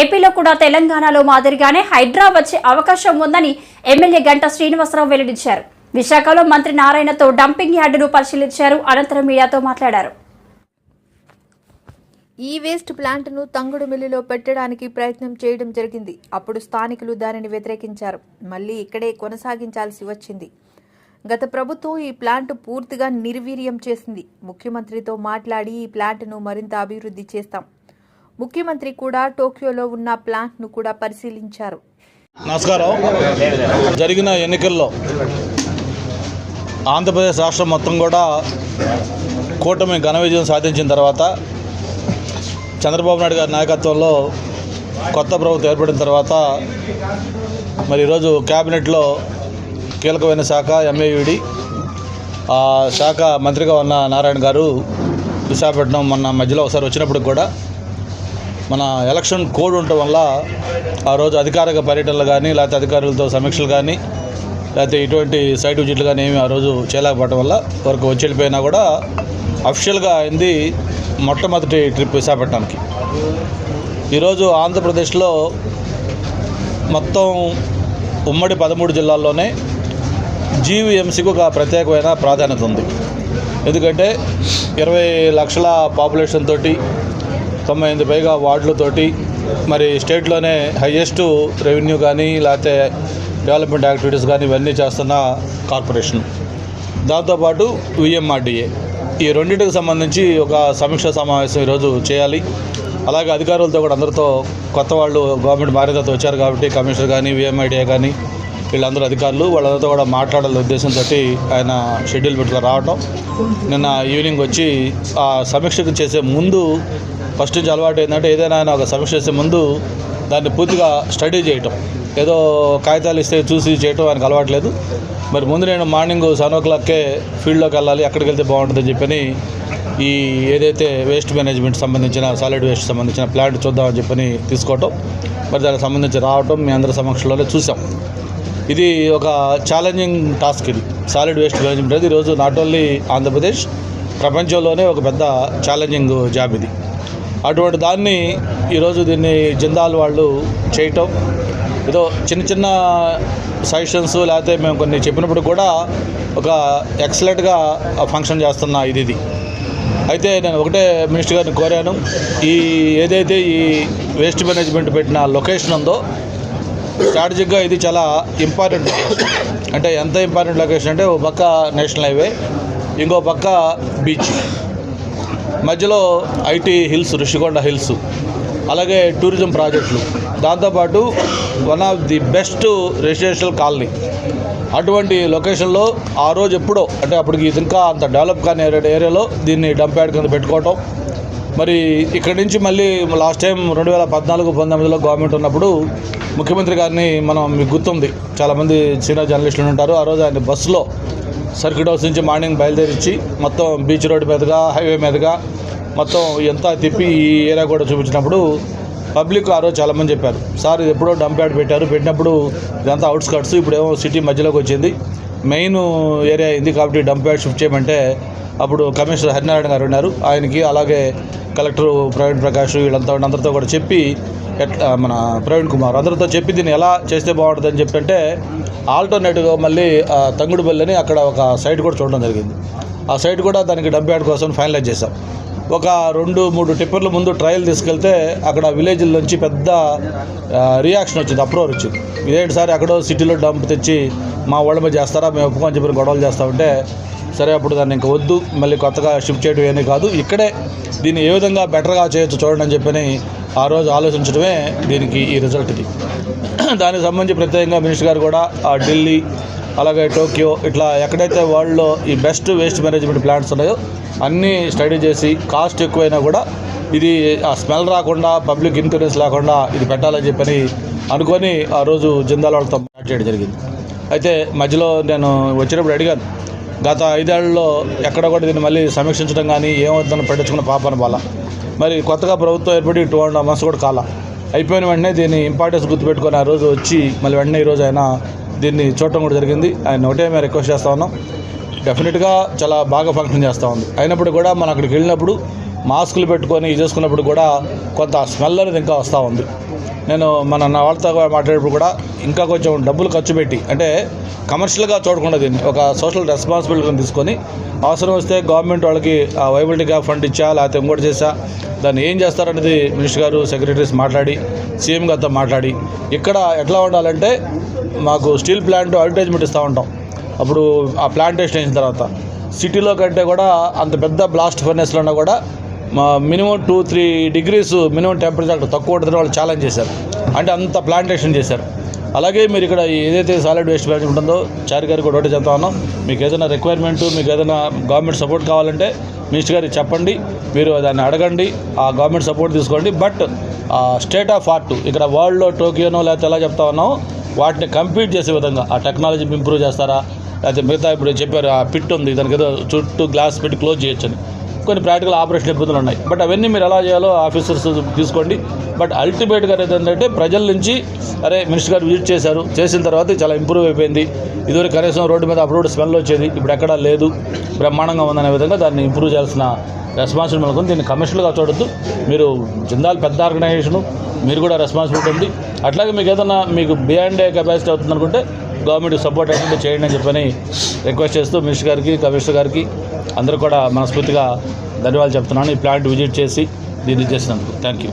ఏపీలో కూడా తెలంగాణలో మాదిరిగానే హైడ్రా వచ్చే అవకాశం ఉందని ఎమ్మెల్యే గంట శ్రీనివాసరావు వెల్లడించారు. విశాఖలో మంత్రి నారాయణతో డంపింగ్ యార్డును పరిశీలించారు. అనంతరం మీడియాతో మాట్లాడారు. ఈ వేస్ట్ ప్లాంట్ను తంగుడు మిల్లులో పెట్టడానికి ప్రయత్నం చేయడం జరిగింది. అప్పుడు స్థానికులు దానిని వ్యతిరేకించారు. మళ్ళీ ఇక్కడే కొనసాగించాల్సి వచ్చింది. గత ప్రభుత్వం ఈ ప్లాంట్ పూర్తిగా నిర్వీర్యం చేసింది. ముఖ్యమంత్రితో మాట్లాడి ఈ ప్లాంట్ను మరింత అభివృద్ధి చేస్తాం. ముఖ్యమంత్రి కూడా టోక్యోలో ఉన్న ప్లాంట్ను కూడా పరిశీలించారు. నమస్కారం. జరిగిన ఎన్నికల్లో ఆంధ్రప్రదేశ్ రాష్ట్రం మొత్తం కూడా కూటమి ఘన విజయం సాధించిన తర్వాత చంద్రబాబు నాయుడు గారి నాయకత్వంలో కొత్త ప్రభుత్వం ఏర్పడిన తర్వాత మరి ఈరోజు క్యాబినెట్లో కీలకమైన శాఖ ఎంఏయుడి ఆ శాఖ మంత్రిగా ఉన్న నారాయణ గారు విశాఖపట్నం మొన్న మధ్యలో ఒకసారి వచ్చినప్పుడు కూడా మన ఎలక్షన్ కోడ్ ఉండటం వల్ల ఆ రోజు అధికారిక పర్యటనలు కానీ లేకపోతే అధికారులతో సమీక్షలు కానీ లేకపోతే ఇటువంటి సైట్ విజిట్లు కానీ ఏమి ఆ రోజు చేయలేకపోవడం వల్ల వరకు వచ్చి వెళ్ళిపోయినా కూడా అఫిషియల్గా అయింది మొట్టమొదటి ట్రిప్ విశాఖపట్నానికి. ఈరోజు ఆంధ్రప్రదేశ్లో మొత్తం ఉమ్మడి పదమూడు జిల్లాల్లోనే జీవీఎంసీకి ఒక ప్రత్యేకమైన ప్రాధాన్యత ఉంది. ఎందుకంటే ఇరవై లక్షల పాపులేషన్ తోటి తొంభై ఎనిమిది పైగా వార్డులతోటి మరి స్టేట్లోనే హయ్యెస్ట్ రెవెన్యూ కానీ లేకపోతే డెవలప్మెంట్ యాక్టివిటీస్ కానీ ఇవన్నీ చేస్తున్న కార్పొరేషన్ దాంతోపాటు విఎంఆర్డిఏ ఈ రెండింటికి సంబంధించి ఒక సమీక్ష సమావేశం ఈరోజు చేయాలి. అలాగే అధికారులతో కూడా అందరితో కొత్త వాళ్ళు గవర్నమెంట్ బాధ్యతతో వచ్చారు కాబట్టి కమిషనర్ కానీ విఎంఐడిఏ కానీ వీళ్ళందరూ అధికారులు వాళ్ళందరితో కూడా మాట్లాడాలి ఉద్దేశంతో ఆయన షెడ్యూల్ పెట్టుకుని రావటం. నిన్న ఈవినింగ్ వచ్చి ఆ సమీక్షకు చేసే ముందు ఫస్ట్ నుంచి అలవాటు ఏంటంటే ఏదైనా ఆయన ఒక సమీక్ష చేసే ముందు దాన్ని పూర్తిగా స్టడీ చేయటం. ఏదో కాగితాలు ఇస్తే చూసి చేయటం ఆయనకు అలవాట్లేదు మరి ముందు నేను మార్నింగ్ సెవెన్ ఓ క్లాక్కే ఫీల్డ్లోకి వెళ్ళాలి అక్కడికి వెళ్తే బాగుంటుందని చెప్పని ఈ ఏదైతే వేస్ట్ మేనేజ్మెంట్ సంబంధించిన సాలిడ్ వేస్ట్ సంబంధించిన ప్లాంట్ చూద్దామని చెప్పని తీసుకోవటం మరి దానికి సంబంధించి రావటం మీ అందరి సమక్షంలోనే చూసాం. ఇది ఒక ఛాలెంజింగ్ టాస్క్ ఇది. సాలిడ్ వేస్ట్ మేనేజ్మెంట్ అనేది ఈరోజు నాట్ ఓన్లీ ఆంధ్రప్రదేశ్ ప్రపంచంలోనే ఒక పెద్ద ఛాలెంజింగ్ జాబ్ ఇది. అటువంటి దాన్ని ఈరోజు దీన్ని జిందాల్ వాళ్ళు చేయటం. ఏదో చిన్న చిన్న సజెషన్స్ లేకపోతే మేము కొన్ని చెప్పినప్పుడు కూడా ఒక ఎక్సలెంట్గా ఫంక్షన్ చేస్తున్న ఇది ఇది. అయితే నేను ఒకటే మినిస్టర్ గారిని కోరాను. ఈ ఏదైతే ఈ వేస్ట్ మేనేజ్మెంట్ పెట్టిన లొకేషన్ ఉందో స్ట్రాటజిక్గా ఇది చాలా ఇంపార్టెంట్ అంటే ఎంత ఇంపార్టెంట్ లొకేషన్ అంటే ఒక పక్క నేషనల్ హైవే ఇంకో పక్క బీచ్ మధ్యలో ఐటీ హిల్స్ ఋషికొండ హిల్స్ అలాగే టూరిజం ప్రాజెక్టులు. దాంతోపాటు one of the best residential colony. అటువంటి లొకేషన్లో ఆ రోజు ఎప్పుడో అంటే అప్పటికి ఇది ఇంకా అంత డెవలప్ కాని ఏరియాలో దీన్ని డంప్ యార్డ్ కింద పెట్టుకోవటం. మరి ఇక్కడి నుంచి మళ్ళీ లాస్ట్ టైం రెండు వేల పద్నాలుగు పంతొమ్మిదిలో గవర్నమెంట్ ఉన్నప్పుడు ముఖ్యమంత్రి గారిని మనం మీకు గుర్తుంది చాలామంది సీనియర్ జర్నలిస్టులు ఉంటారు. ఆ రోజు ఆయన బస్సులో సర్కిట్ హౌస్ నుంచి మార్నింగ్ బయలుదేరించి మొత్తం బీచ్ రోడ్ మీదుగా హైవే మీదుగా మొత్తం ఎంత తిప్పి ఈ ఏరియా కూడా చూపించినప్పుడు పబ్లిక్ ఆ రోజు చాలామంది చెప్పారు. సార్ ఇది ఎప్పుడో డంప్ యార్డ్ పెట్టారు. పెట్టినప్పుడు ఇదంతా అవుట్స్కట్స్ ఇప్పుడేమో సిటీ మధ్యలోకి వచ్చింది. మెయిన్ ఏరియా ఇది కాబట్టి డంప్ యార్డ్ షిఫ్ట్ చేయమంటే అప్పుడు కమిషనర్ హరినారాయణ గారు ఉన్నారు. ఆయనకి అలాగే కలెక్టర్ ప్రవీణ్ ప్రకాష్ వీళ్ళంతా అందరితో కూడా చెప్పి ఎట్లా మన ప్రవీణ్ కుమార్ అందరితో చెప్పి దీన్ని ఎలా చేస్తే బాగుంటుందని చెప్పి అంటే ఆల్టర్నేటివ్గా మళ్ళీ ఆ, తంగుడుబల్లి అని అక్కడ ఒక సైట్ కూడా చూడడం జరిగింది. ఆ సైట్ కూడా దానికి డంప్ యార్డ్ కోసం ఫైనలైజ్ చేశాం. ఒక రెండు మూడు టిప్పర్ల ముందు ట్రయల్ తీసుకెళ్తే అక్కడ విలేజ్ల నుంచి పెద్ద రియాక్షన్ వచ్చింది అప్రోర్ వచ్చింది. ఇదేంటి సార్ ఎక్కడో సిటీలో డంప్ తెచ్చి మా వాళ్ళ మీద చేస్తారా మేము ఒప్పుకొని చెప్పి గొడవలు చేస్తామంటే సరే అప్పుడు దాన్ని ఇంకా వద్దు మళ్ళీ కొత్తగా షిఫ్ట్ చేయడం ఏమీ కాదు ఇక్కడే దీన్ని ఏ విధంగా బెటర్గా చేయొచ్చు చూడండి అని చెప్పని ఆ రోజు ఆలోచించడమే దీనికి ఈ రిజల్ట్ ఇది. దానికి సంబంధించి ప్రత్యేకంగా మినిస్టర్ గారు కూడా ఆ ఢిల్లీ అలాగే టోక్యో ఇట్లా ఎక్కడైతే వరల్డ్లో ఈ బెస్ట్ వేస్ట్ మేనేజ్మెంట్ ప్లాంట్స్ ఉన్నాయో అన్నీ స్టడీ చేసి కాస్ట్ ఎక్కువైనా కూడా ఇది ఆ స్మెల్ రాకుండా పబ్లిక్ ఇన్సూరెన్స్ లేకుండా ఇది పెట్టాలని చెప్పని అనుకొని ఆ రోజు జిందాల్ వాళ్ళతో స్టార్ట్ చేయడం జరిగింది. అయితే మధ్యలో నేను వచ్చినప్పుడు అడిగాను గత ఐదేళ్ళలో ఎక్కడ కూడా దీన్ని మళ్ళీ సమీక్షించడం కానీ ఏమవుతుందని పట్టించుకున్న పాపన బాల. మరి కొత్తగా ప్రభుత్వం ఏర్పడి టూ అండ్ హాఫ్ మంత్స్ కూడా కాల. అయిపోయిన వెంటనే దీన్ని ఇంపార్టెన్స్ గుర్తుపెట్టుకొని ఆ రోజు వచ్చి మళ్ళీ వెంటనే ఈరోజు ఆయన దీన్ని చూడటం కూడా జరిగింది. ఆయన ఒకటే మేము రిక్వెస్ట్ చేస్తా ఉన్నాం. డెఫినెట్గా చాలా బాగా ఫంక్షన్ చేస్తూ ఉంది. అయినప్పుడు కూడా మనం అక్కడికి వెళ్ళినప్పుడు మాస్కులు పెట్టుకొని చేసుకున్నప్పుడు కూడా కొంత స్మెల్ అనేది ఇంకా వస్తూ ఉంది. నేను మన నా వాళ్ళతో మాట్లాడేటప్పుడు కూడా ఇంకా కొంచెం డబ్బులు ఖర్చు పెట్టి అంటే కమర్షియల్గా చూడకుండా దీన్ని ఒక సోషల్ రెస్పాన్సిబిలిటీని తీసుకొని అవసరం వస్తే గవర్నమెంట్ వాళ్ళకి ఆ వైబిలిటీగా ఫండ్ ఇచ్చా లేకపోతే ఇంకోటి చేసా దాన్ని ఏం చేస్తారనేది మినిస్టర్ గారు సెక్రటరీస్ మాట్లాడి సీఎం గారితో మాట్లాడి ఇక్కడ ఎట్లా ఉండాలంటే మాకు స్టీల్ ప్లాంట్ అడ్వర్టైజ్మెంట్ ఇస్తూ ఉంటాం. అప్పుడు ఆ ప్లాంటేషన్ అయిన తర్వాత. సిటీలో కంటే కూడా అంత పెద్ద బ్లాస్ట్ ఫర్నెస్లో కూడా మా minimum two three degrees minimum temperature అక్కడ తక్కువ ఉంటుందని వాళ్ళు ఛాలెంజ్ చేశారు. అంటే అంత ప్లాంటేషన్ చేశారు. అలాగే మీరు ఇక్కడ ఏదైతే సాలిడ్ వేస్ట్ మేనేజ్మెంట్ ఉంటుందో చారి గారికి కూడా చెప్తా ఉన్నాం. మీకు ఏదైనా రిక్వైర్మెంట్ మీకు ఏదైనా గవర్నమెంట్ సపోర్ట్ కావాలంటే మినిస్టర్ గారికి చెప్పండి. మీరు దాన్ని అడగండి. ఆ గవర్నమెంట్ సపోర్ట్ తీసుకోండి. బట్ స్టేట్ ఆఫ్ ఆర్ట్ ఇక్కడ వరల్డ్లో టోకియోనో లేకపోతే ఎలా చెప్తా ఉన్నాం వాటిని కంపీట్ చేసే విధంగా ఆ టెక్నాలజీ ఇంప్రూవ్ చేస్తారా లేకపోతే మిగతా ఇప్పుడు చెప్పారు ఆ పిట్ ఉంది దానికి ఏదో చుట్టూ గ్లాస్ పెట్టి క్లోజ్ చేయొచ్చని. కొన్ని ప్రాక్టికల్ ఆపరేషన్ ఇబ్బందులు ఉన్నాయి. బట్ అవన్నీ మీరు ఎలా చేయాలో ఆఫీసర్స్ తీసుకోండి. బట్ అల్టిమేట్గా ఏంటంటే ప్రజల నుంచి అరే మినిస్టర్ గారు విజిట్ చేశారు చేసిన తర్వాత చాలా ఇంప్రూవ్ అయిపోయింది. ఇదివరకు కనీసం రోడ్డు మీద అప్పుడు స్మెల్ వచ్చేది ఇప్పుడు ఎక్కడా లేదు. బ్రహ్మాండంగా ఉందనే విధంగా దాన్ని ఇంప్రూవ్ చేయాల్సిన రెస్పాన్సిబిలిటీ మనకు దీన్ని కమర్షియల్గా చూడొద్దు. మీరు జిందాల్ పెద్ద ఆర్గనైజేషను మీరు కూడా రెస్పాన్సిబిలిటీ ఉంది అట్లాగే మీకు ఏదైనా మీకు బియాండ్ కెపాసిటీ అవుతుంది అనుకుంటే గవర్నమెంట్ సపోర్ట్ అయితే చేయండి అని చెప్పని రిక్వెస్ట్ చేస్తూ మినిస్టర్ గారికి కమిషనర్ గారికి అందరూ కూడా మనస్ఫూర్తిగా ధన్యవాదాలు చెప్తున్నాను. ఈ ప్లాంట్ విజిట్ చేసి దీన్ని చేసినందుకు. Thank you